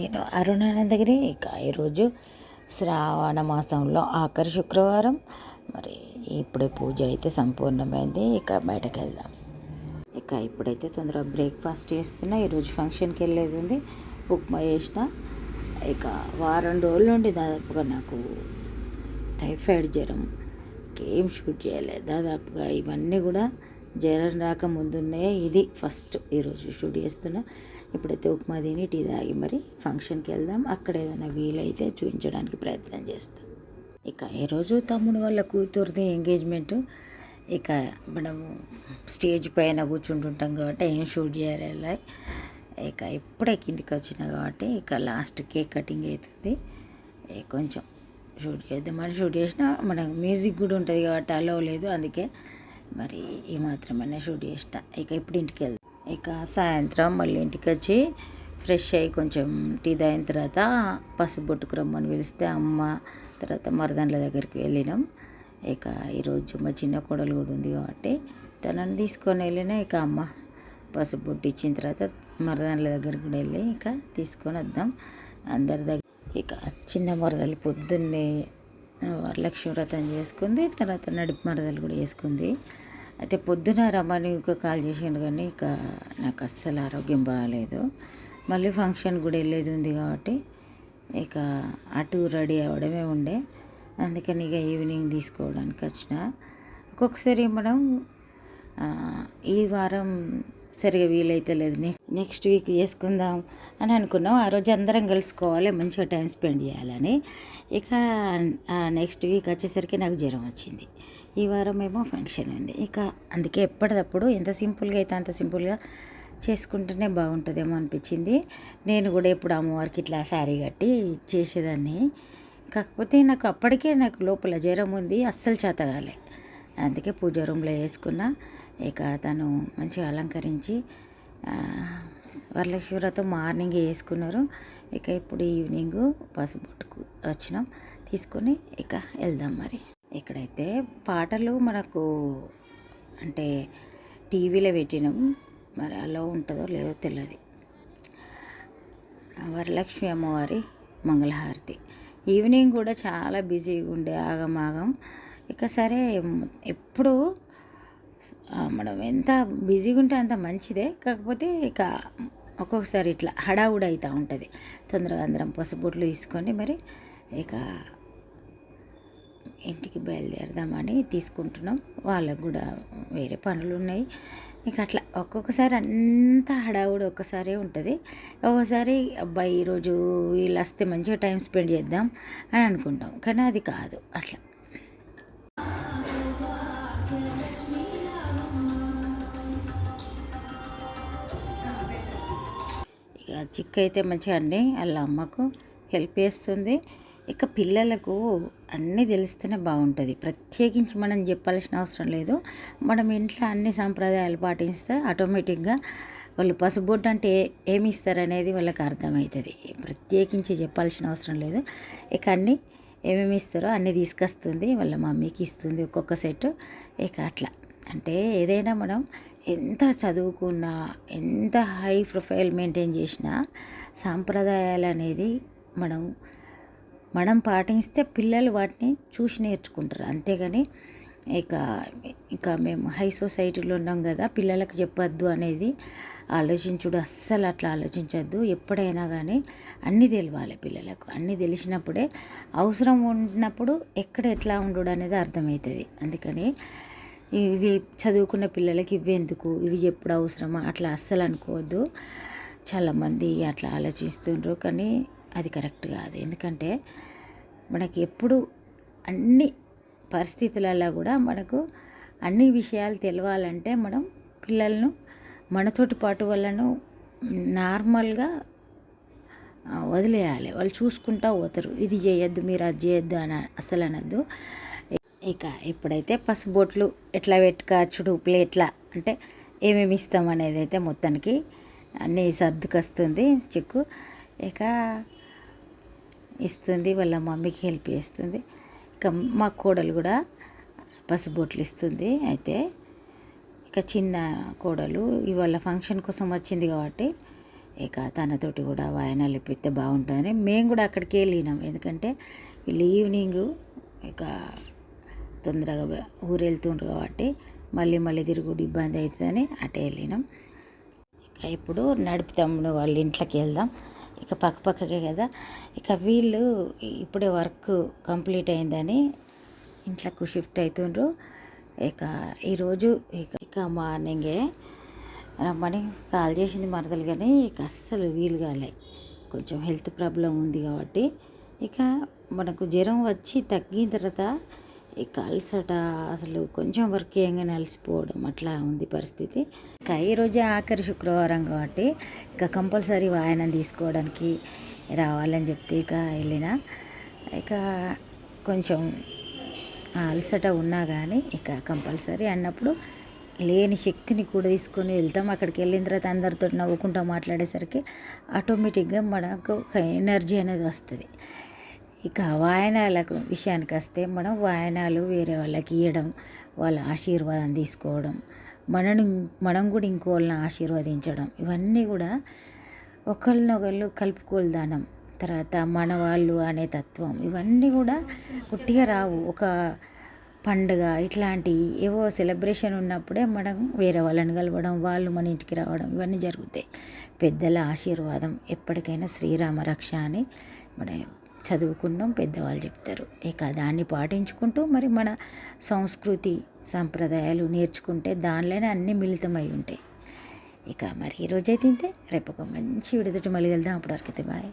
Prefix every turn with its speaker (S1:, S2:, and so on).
S1: నేను అరుణానందగిరి. ఇక ఈరోజు శ్రావణ మాసంలో ఆఖరి శుక్రవారం. మరి ఇప్పుడే పూజ అయితే సంపూర్ణమైంది. ఇక బయటకు వెళ్దాం ఇక ఇప్పుడైతే తొందరగా బ్రేక్ఫాస్ట్ చేస్తున్నా. ఈరోజు ఫంక్షన్కి వెళ్ళేది ఉంది ఉప్మా చేసిన. ఇక వారం రోజుల నుండి దాదాపుగా నాకు టైఫాయిడ్ జ్వరం ఏం షూట్ చేయలేదు. దాదాపుగా ఇవన్నీ కూడా జ్వరం రాక ముందున్నాయి ఇది ఫస్ట్ ఈరోజు షూట్ చేస్తున్నా. ఇప్పుడైతే ఉప్మా తిని టీ తాగి మరి ఫంక్షన్కి వెళ్దాం. అక్కడ ఏదైనా వీలైతే చూపించడానికి ప్రయత్నం చేస్తాం. ఇక ఈరోజు తమ్ముడు వాళ్ళ కూతురుది ఎంగేజ్మెంట్ ఇక మనము స్టేజ్ పైన కూర్చుంటుంటాం కాబట్టి ఏం షూట్ చేయాలి? ఇక ఇప్పుడే కిందికి వచ్చిన కాబట్టి ఇక లాస్ట్ కేక్ కటింగ్ అవుతుంది. కొంచెం షూట్ చేద్దామని షూట్ చేసిన మనకు మ్యూజిక్ కూడా ఉంటుంది కాబట్టి అలో లేదు. అందుకే మరి ఈ మాత్రమైనా షూట్ చేసిన ఇక ఇప్పుడు ఇంటికి వెళ్దాం. ఇక సాయంత్రం మళ్ళీ ఇంటికి వచ్చి ఫ్రెష్ అయ్యి కొంచెం టీ తాగిన తర్వాత పసుబొట్టుకు రమ్మని పిలిస్తే అమ్మ తర్వాత మరదండ్ల దగ్గరికి వెళ్ళినాం. ఇక ఈరోజు మా చిన్న కోడలు కూడా ఉంది కాబట్టి తనని తీసుకొని వెళ్ళినా ఇక అమ్మ పసుబొట్టు ఇచ్చిన తర్వాత మరదండ్ల దగ్గరికి కూడా వెళ్ళి ఇక తీసుకొని వద్దాం. అందరి దగ్గర ఇక చిన్న మరదలు పొద్దున్నే వరలక్ష్మి వ్రతం చేసుకుంది తర్వాత నడిపి మరదలు కూడా చేసుకుంది. అయితే పొద్దున రమ్మని ఇంకా కాల్ చేసిండు కానీ ఇక నాకు అస్సలు ఆరోగ్యం బాగాలేదు. మళ్ళీ ఫంక్షన్ కూడా వెళ్ళేది ఉంది కాబట్టి ఇక అటు రెడీ అవ్వడమే ఉండే. అందుకని ఇక ఈవినింగ్ తీసుకోవడానికి వచ్చిన. ఒక్కొక్కసారి మనం ఈ వారం సరిగా వీలైతే లేదు. నెక్స్ట్ వీక్ చేసుకుందాం అని అనుకున్నాం. ఆ రోజు అందరం కలుసుకోవాలి మంచిగా టైం స్పెండ్ చేయాలని. ఇక నెక్స్ట్ వీక్ వచ్చేసరికి నాకు జ్వరం వచ్చింది. ఈ వారం ఏమో ఫంక్షన్ ఉంది. ఇక అందుకే ఎప్పటికప్పుడు ఎంత సింపుల్గా అయితే అంత సింపుల్గా చేసుకుంటేనే బాగుంటుందేమో అనిపించింది. నేను కూడా ఇప్పుడు అమ్మవారికి ఇట్లా శారీ కట్టి చేసేదాన్ని. కాకపోతే నాకు అప్పటికే నాకు లోపల జ్వరం ఉంది అస్సలు చేతగాలే అందుకే పూజ రూమ్లో వేసుకున్నా. ఇక తను మంచిగా అలంకరించి వరలక్ష్మి వ్రతం మార్నింగ్ వేసుకున్నారు. ఇక ఇప్పుడు ఈవినింగ్ పసుపుట్టుకు వచ్చినాం. తీసుకొని ఇక వెళ్దాం మరి. ఇక్కడైతే పాటలు మనకు అంటే టీవీలో పెట్టినాం. మరి అలా ఉంటుందో లేదో తెలియదు వరలక్ష్మి అమ్మవారి మంగళహారతి. ఈవినింగ్ కూడా చాలా బిజీగా ఉండే ఆగమాగం. ఇక సరే ఎప్పుడు మనం ఎంత బిజీగా ఉంటే అంత మంచిదే. కాకపోతే ఇక ఒక్కొక్కసారి ఇట్లా హడావుడి అవుతూ ఉంటుంది. తొందరగా అందరం పసుబొట్లు తీసుకొని మరి ఇక ఇంటికి బయలుదేరదామని తీసుకుంటున్నాం. వాళ్ళకు కూడా వేరే పనులు ఉన్నాయి. ఇక అట్లా ఒక్కొక్కసారి అంతా హడావుడి ఒక్కసారే ఉంటుంది. ఒక్కోసారి అబ్బాయి ఈరోజు వీళ్ళు వస్తే మంచిగా టైం స్పెండ్ చేద్దాం అని అనుకుంటాం. కానీ అది కాదు. అట్లా. ఇక చిక్క అయితే మంచిగా అన్నీ వాళ్ళ అమ్మకు హెల్ప్ చేస్తుంది. ఇక పిల్లలకు అన్నీ తెలిస్తేనే బాగుంటుంది. ప్రత్యేకించి మనం చెప్పాల్సిన అవసరం లేదు. మనం ఇంట్లో అన్ని సాంప్రదాయాలు పాటిస్తే ఆటోమేటిక్గా వాళ్ళు పసుబొడ్డు అంటే ఏ- ఏమి ఇస్తారనేది వాళ్ళకి అర్థమవుతుంది. ప్రత్యేకించి చెప్పాల్సిన అవసరం లేదు. ఇక అన్నీ ఏమేమి ఇస్తారో అన్నీ తీసుకొస్తుంది. వాళ్ళ మమ్మీకి ఇస్తుంది ఒక్కొక్క సెట్. ఇక అట్లా. అంటే ఏదైనా మనం ఎంత చదువుకున్నా ఎంత హై ప్రొఫైల్ మెయింటైన్ చేసినా సాంప్రదాయాలు అనేది మనం మనం పాటిస్తే పిల్లలు వాటిని చూసి నేర్చుకుంటారు. అంతేగాని ఇక ఇక మేము హై సొసైటీలో ఉన్నాం కదా పిల్లలకు చెప్పొద్దు అనేది ఆలోచించుడు. అస్సలు అట్లా ఆలోచించద్దు. ఎప్పుడైనా కానీ అన్నీ తెలియాలి పిల్లలకు. అన్నీ తెలిసినప్పుడే అవసరం ఉన్నప్పుడు ఎక్కడ ఎట్లా ఉండడు అనేది అర్థమవుతుంది అందుకని ఇవి చదువుకున్న పిల్లలకి ఇవి ఎందుకు? ఇవి ఎప్పుడు అవసరమా? అట్లా అస్సలు అనుకోవద్దు. చాలామంది అట్లా ఆలోచిస్తుండ్రు. కానీ అది కరెక్ట్ కాదు. ఎందుకంటే మనకి ఎప్పుడు అన్ని పరిస్థితులలో కూడా మనకు అన్ని విషయాలు తెలవాలంటే మనం పిల్లలను మనతోటి పాటు వాళ్ళను నార్మల్గా వదిలేయాలి. వాళ్ళు చూసుకుంటా పోతారు. ఇది చేయొద్దు మీరు అది చేయొద్దు అని అసలు అనద్దు. ఇక ఇప్పుడైతే పసుబొట్లు ఎట్లా పెట్టుకోవచ్చుడు ప్లేట్ల అంటే ఏమేమి ఇస్తాం అనేది అయితే మొత్తానికి అన్నీ సర్దుకొస్తుంది. చిక్కు. ఇక ఇస్తుంది వాళ్ళ మమ్మీకి హెల్ప్ చేస్తుంది. ఇక మా కోడలు కూడా పసుబొట్లు ఇస్తుంది అయితే. ఇక చిన్న కోడలు ఇవాళ ఫంక్షన్ కోసం వచ్చింది కాబట్టి ఇక తనతోటి కూడా వాయనాలు ఇప్పిస్తే బాగుంటుందని మేము కూడా అక్కడికి వెళ్ళినాం. ఎందుకంటే వీళ్ళు ఈవినింగ్ ఇక తొందరగా ఊరు వెళ్తుండ్రు కాబట్టి మళ్ళీ మళ్ళీ తిరుగుడు ఇబ్బంది అవుతుందని అటే వెళ్ళినాం. ఇక ఇప్పుడు నడుపుతాము వాళ్ళ ఇంట్లోకి వెళ్దాం. ఇక పక్కపక్కకే కదా. ఇక వీళ్ళు ఇప్పుడే వర్క్ కంప్లీట్ అయిందని ఇంట్లోకి షిఫ్ట్ అవుతుండ్రు ఇక ఈరోజు ఇక ఇక మార్నింగే రమ్మని కాల్ చేసింది మరదలు కానీ ఇక అస్సలు వీలు కాలే. కొంచెం హెల్త్ ప్రాబ్లం ఉంది కాబట్టి ఇక మనకు జ్వరం వచ్చి తగ్గిన తర్వాత ఇక అలసట అసలు కొంచెం వర్క్ చేయగానే అలసిపోవడం అట్లా ఉంది పరిస్థితి. ఇక ఈ రోజే ఆఖరి శుక్రవారం కాబట్టి ఇక కంపల్సరీ వాయనం తీసుకోవడానికి రావాలని చెప్తే ఇక వెళ్ళిన. ఇక కొంచెం అలసట ఉన్నా కానీ ఇక కంపల్సరీ అన్నప్పుడు లేని శక్తిని కూడా తీసుకొని వెళ్తాం. అక్కడికి వెళ్ళిన తర్వాత అందరితో నవ్వుకుంటూ మాట్లాడేసరికి ఆటోమేటిక్గా మనకు ఒక ఎనర్జీ అనేది వస్తుంది. ఇక వాయనాలకు విషయానికి వస్తే మనం వాయనాలు వేరే వాళ్ళకి ఇవ్వడం వాళ్ళ ఆశీర్వాదం తీసుకోవడం మనని మనం కూడా ఇంకోళ్ళని ఆశీర్వదించడం ఇవన్నీ కూడా ఒకళ్ళనొకళ్ళు కలుపుకోల్దానం తర్వాత మన వాళ్ళు అనే తత్వం ఇవన్నీ కూడా పుట్టిగా రావు. ఒక పండుగ ఇట్లాంటి ఏవో సెలబ్రేషన్ ఉన్నప్పుడే మనం వేరే వాళ్ళని కలవడం వాళ్ళు మన ఇంటికి రావడం ఇవన్నీ జరుగుతాయి. పెద్దల ఆశీర్వాదం ఎప్పటికైనా శ్రీరామ రక్ష అని మన చదువుకున్నాం పెద్దవాళ్ళు చెప్తారు. ఇక దాన్ని పాటించుకుంటూ మరి మన సంస్కృతి సంప్రదాయాలు నేర్చుకుంటే దానిలోనే అన్నీ మిళితమై ఉంటాయి. ఇక మరి ఈరోజైతే ఇంతే. రేపు ఒక మంచి విడతటి మళ్ళీ వెళ్దాం. అప్పటివరకు అయితే బాయ్.